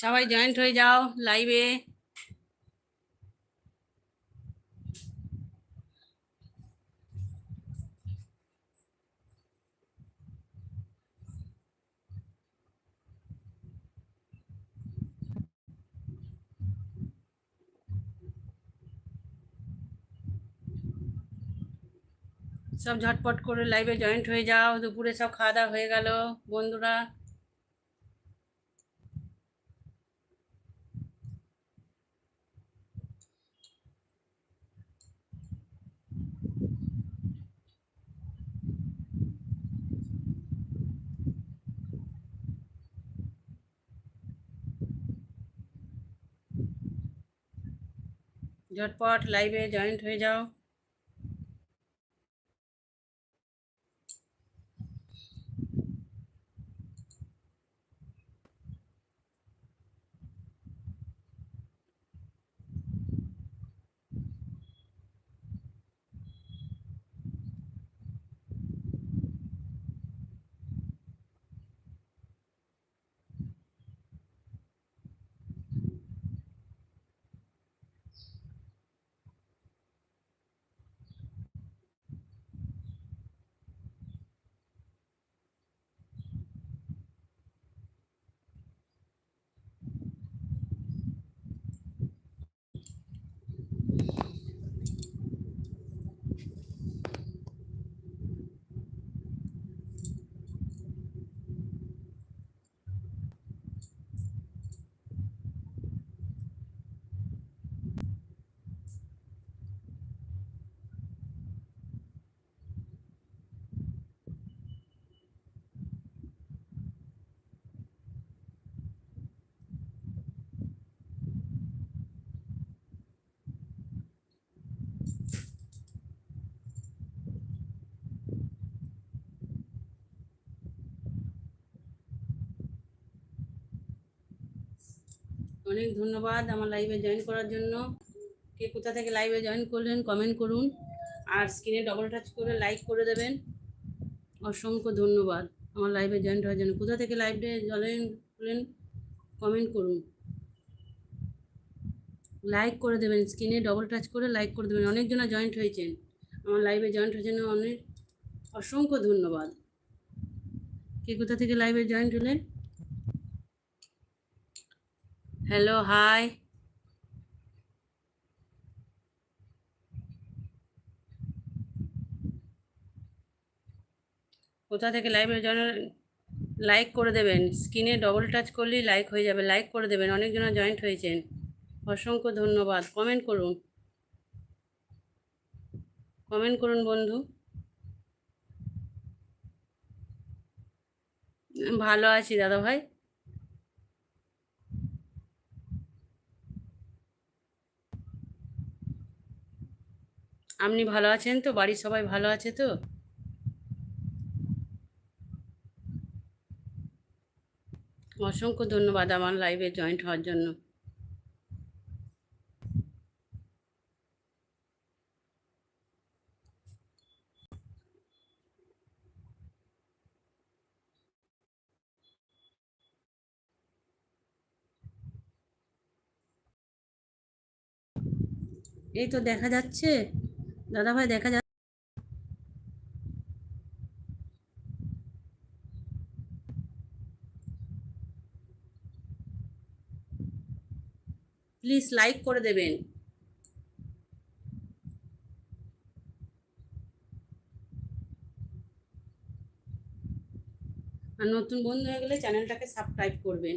সবাই জয়েন্ট হয়ে যাও লাইভে সব ঝটপট করে লাইভে জয়েন্ট হয়ে যাও, দুপুরে সব খাওয়া দাওয়া হয়ে গেল, বন্ধুরা। ঝটপট লাইভে জয়েন্ট হয়ে যাও অনেক ধন্যবাদ আমার লাইভে জয়েন করার জন্য। কে কোথা থেকে লাইভে জয়েন করলেন কমেন্ট করুন। আর স্ক্রিনে ডবল টাচ করে লাইক করে দেবেন। অসংখ্য ধন্যবাদ আমার লাইভে জয়েন হওয়ার জন্য। কোথা থেকে লাইভে জয়েন করলেন কমেন্ট করুন। লাইক করে দেবেন স্ক্রিনে ডবল টাচ করে লাইক করে দেবেন। অনেকজনা জয়েন্ট হয়েছেন। আমার লাইভে জয়েন্ট জন্য অনেক, অসংখ্য ধন্যবাদ। কে কোথা থেকে লাইভে জয়েন্ট হলেন? হ্যালো হাই কোথা থেকে লাইভে জয়েন লাইক করে দেবেন? স্ক্রিনে ডবল টাচ করলেই লাইক হয়ে যাবে। লাইক করে দেবেন। অনেকজনা জয়েন্ট হয়েছেন। অসংখ্য ধন্যবাদ। কমেন্ট করুন। কমেন্ট করুন, বন্ধু। ভালো আছি দাদা ভাই আপনি ভালো আছেন তো? বাড়ির সবাই ভালো আছে তো? অসংখ্য ধন্যবাদ আমার লাইভে জয়েন্ট হওয়ার জন্য। এই তো দেখা যাচ্ছে। দাদা ভাই দেখা যাচ্ছে। প্লিজ লাইক করে দেবেন। আর নতুন বন্ধু হয়ে গেলে চ্যানেলটাকে সাবস্ক্রাইব করবেন।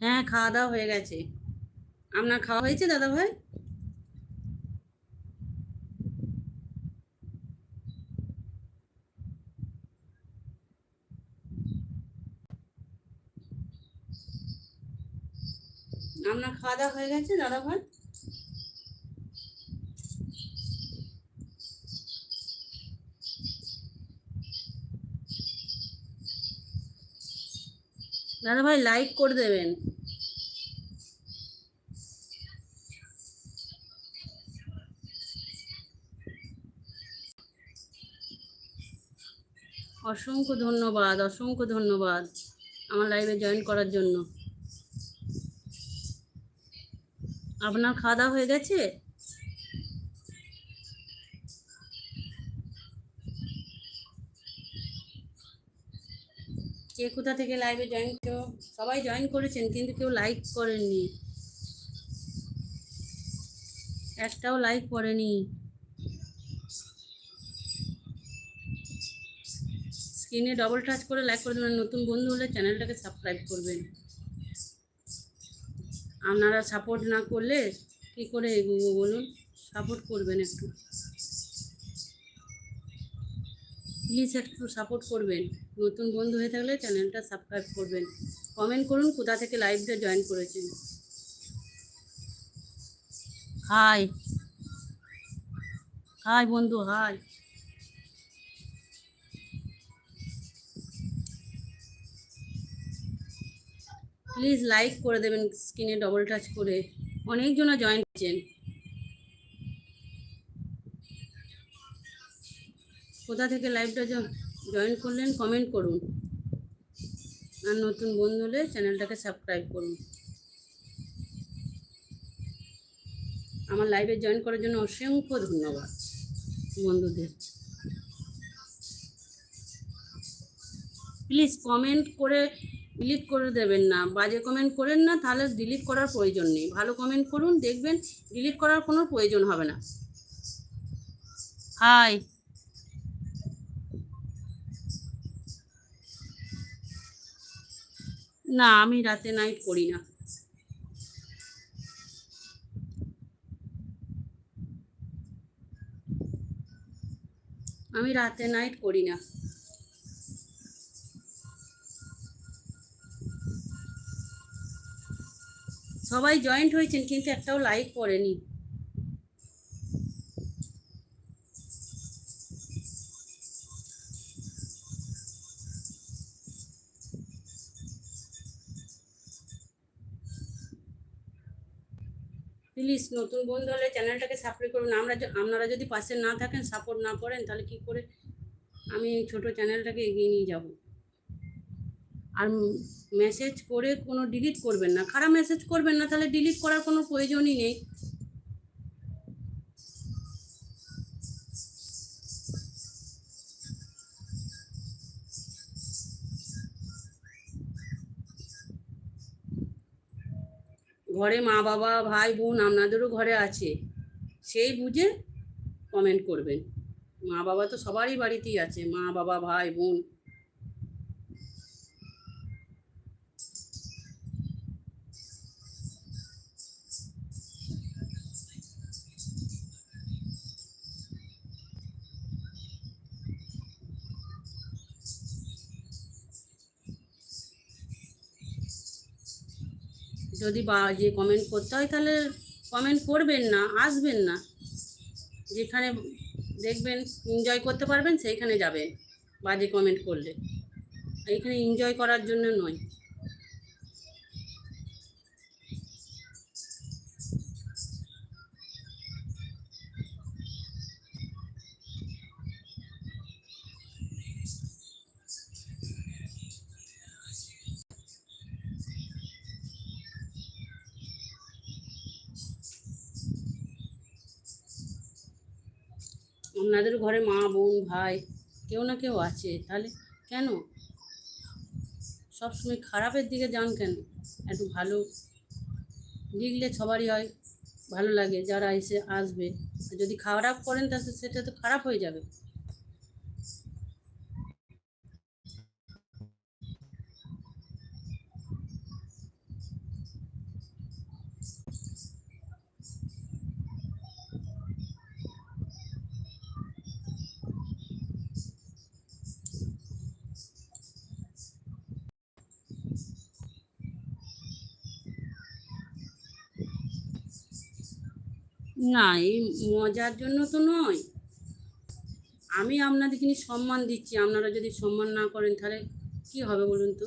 হ্যাঁ খাওয়া দাওয়া হয়ে গেছে। আপনার খাওয়া হয়েছে, দাদা ভাই? আপনার খাওয়া দাওয়া হয়ে গেছে, দাদা ভাই? দাদা ভাই লাইক করে দেবেন। অসংখ্য ধন্যবাদ অসংখ্য ধন্যবাদ আমার লাইভে জয়েন করার জন্য। আপনার খাওয়া দাওয়া হয়ে গেছে? কে কোথা থেকে লাইভে জয়েন কেউ সবাই জয়েন করেছেন, কিন্তু কেউ লাইক করেননি। একটাও লাইক করেনি। স্ক্রিনে ডবল টাচ করে লাইক করে দেবেন। নতুন বন্ধু হলে চ্যানেলটাকে সাবস্ক্রাইব করবেন। আপনারা সাপোর্ট না করলে কি করে এগোবো বলুন? সাপোর্ট করবেন একটু। প্লিজ একটু সাপোর্ট করবেন। নতুন বন্ধু হয়ে থাকলে চ্যানেলটা সাবস্ক্রাইব করবেন। কমেন্ট করুন কোথা থেকে লাইভটা জয়েন করেছেন। হাই হাই বন্ধু হাই প্লিজ লাইক করে দেবেন স্ক্রিনে ডবল টাচ করে। অনেকজনা জয়েন করছেন। কোথা থেকে লাইভটা জয়েন করলেন কমেন্ট করুন। আর নতুন বন্ধু হলে চ্যানেলটাকে সাবস্ক্রাইব করুন। আমার লাইভে জয়েন করার জন্য অসংখ্য ধন্যবাদ বন্ধুদের। প্লিজ কমেন্ট করে ডিলিট করে দেবেন না। বাজে কমেন্ট করেন না, তাহলে ডিলিট করার প্রয়োজন নেই। ভালো কমেন্ট করুন, দেখবেন ডিলিট করার কোনো প্রয়োজন হবে না। হাই না, আমি রাতে নাইট করি না। আমি রাতে নাইট করি না। সবাই জয়েন্ট হয়েছেন, কিন্তু একটাও লাইক করেনি। প্লিজ নতুন বন্ধু হলে চ্যানেলটাকে সাপোর্ট করুন। আমরা আপনারা যদি পাশে না থাকেন সাপোর্ট না করেন, তাহলে কি করে আমি এই ছোটো চ্যানেলটাকে এগিয়ে নিয়ে যাব? আর মেসেজ করে কোনো ডিলিট করবেন না। খারাপ মেসেজ করবেন না, তাহলে ডিলিট করার কোনো প্রয়োজনই নেই। ঘরে মা বাবা, ভাই বোন আপনাদেরও ঘরে আছে, সেই বুঝে কমেন্ট করবেন। মা বাবা তো সবারই বাড়িতেই আছে, মা বাবা, ভাই বোন। যদি বা যে কমেন্ট করতে হয়, তাহলে কমেন্ট করবেন না, আসবেন না। যেখানে দেখবেন এনজয় করতে পারবেন, সেইখানে যাবেন, বাজে কমেন্ট করলে। এখানে এনজয় করার জন্য নয়। আপনাদের ঘরে মা, বোন, ভাই কেউ না কেউ আছে। তাহলে কেন? সবসময় খারাপের দিকে যান কেন? একটু ভালো লিখলে সবারই হয়, ভালো লাগে। যারা এসে আসবে, যদি খারাপ করেন তাহলে সেটা তো খারাপ হয়ে যাবে। না, এই মজার জন্য তো নয়। আমি আপনাদেরকে সম্মান দিচ্ছি। আপনারা যদি সম্মান না করেন তাহলে কি হবে বলুন তো?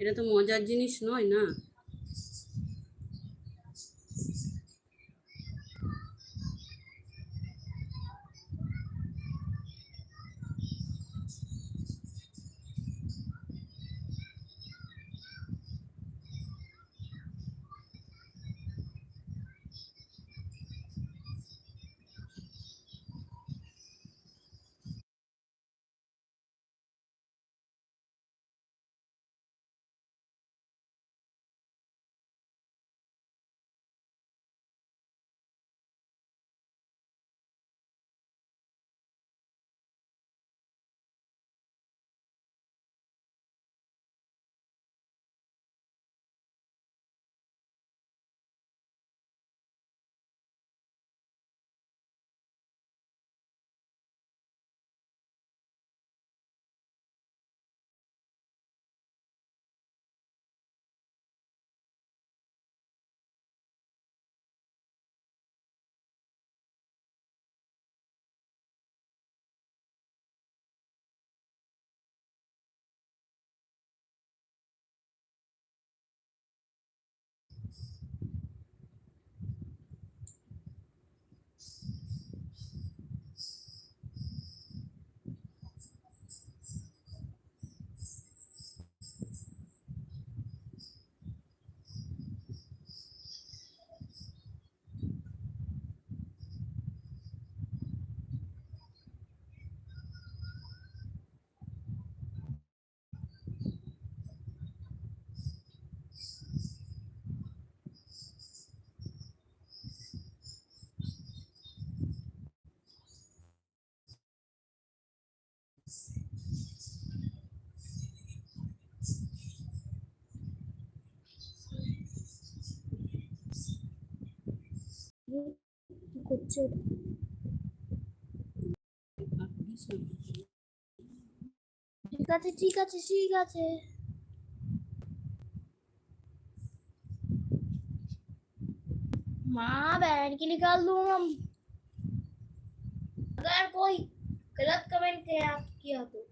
এটা তো মজার জিনিস নয় না? ঠিক আছে ঠিক আছে ঠিক আছে माँ बहन की निकाल दूँ हम अगर कोई गलत कमेंट किया किया तो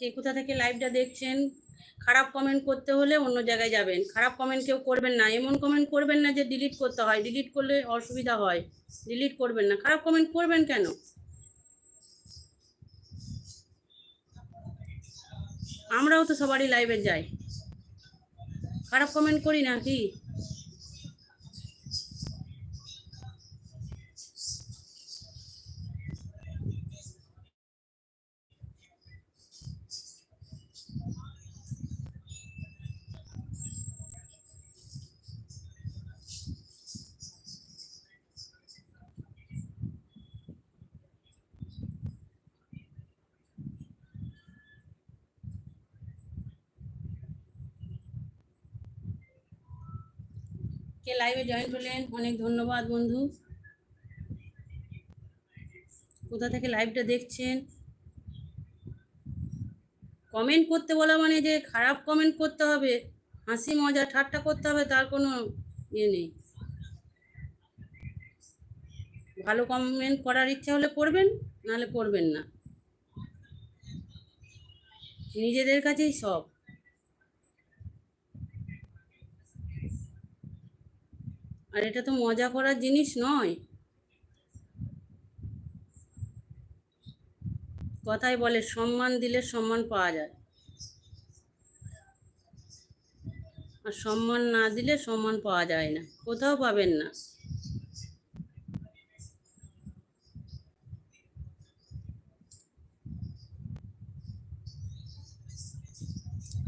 কে কোথা থেকে লাইভটা দেখছেন, খারাপ কমেন্ট করতে হলে অন্য জায়গায় যাবেন। খারাপ কমেন্ট কেউ করবেন না। এমন কমেন্ট করবেন না যে ডিলিট করতে হয়। ডিলিট করলে অসুবিধা হয়। ডিলিট করবেন না। খারাপ কমেন্ট করবেন কেন? আমরাও তো সবারই লাইভে যাই। খারাপ কমেন্ট করি না কি? লাইভে জয়েন হলেন। অনেক ধন্যবাদ, বন্ধু। কোথা থেকে লাইভটা দেখছেন? কমেন্ট করতে বলা মানে যে খারাপ কমেন্ট করতে হবে। হাসি, মজা, ঠাট্টা করতে হবে, তার কোনো ইয়ে নেই। ভালো কমেন্ট করার ইচ্ছা হলে করবেন, নাহলে করবেন না। নিজেদের কাছেই সব। আর এটা তো মজা করার জিনিস নয়। কথাই বলে, সম্মান দিলে সম্মান পাওয়া যায়। আর সম্মান না দিলে সম্মান পাওয়া যায় না, কোথাও পাবেন না।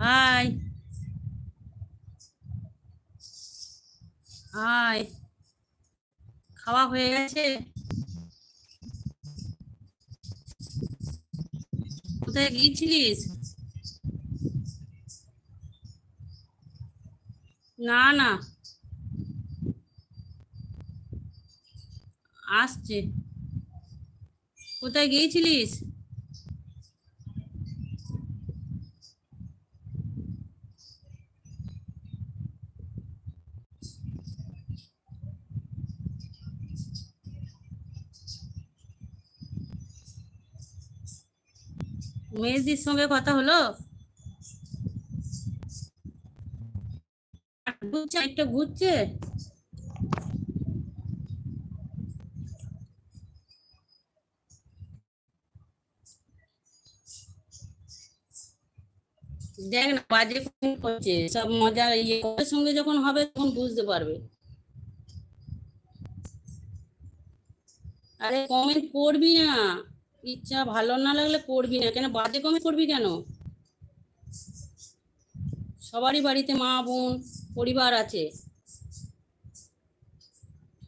হাই। হাই খাওয়া হয়ে গেছে। কোথায় গিয়েছিলিস? না না। আসছে। কোথায় গিয়েছিলিস? মেজদির সঙ্গে কথা হলো? একটা ঘুরছে। দেখ না, বাজে করছে। সব মজা ইয়ে সঙ্গে যখন হবে তখন বুঝতে পারবে। আরে কমেন্ট করবি না। ইচ্ছা, ভালো না লাগলে করবি না। কেন? বাজে কমে করবি কেন? সবারই বাড়িতে মা, বোন, পরিবার আছে।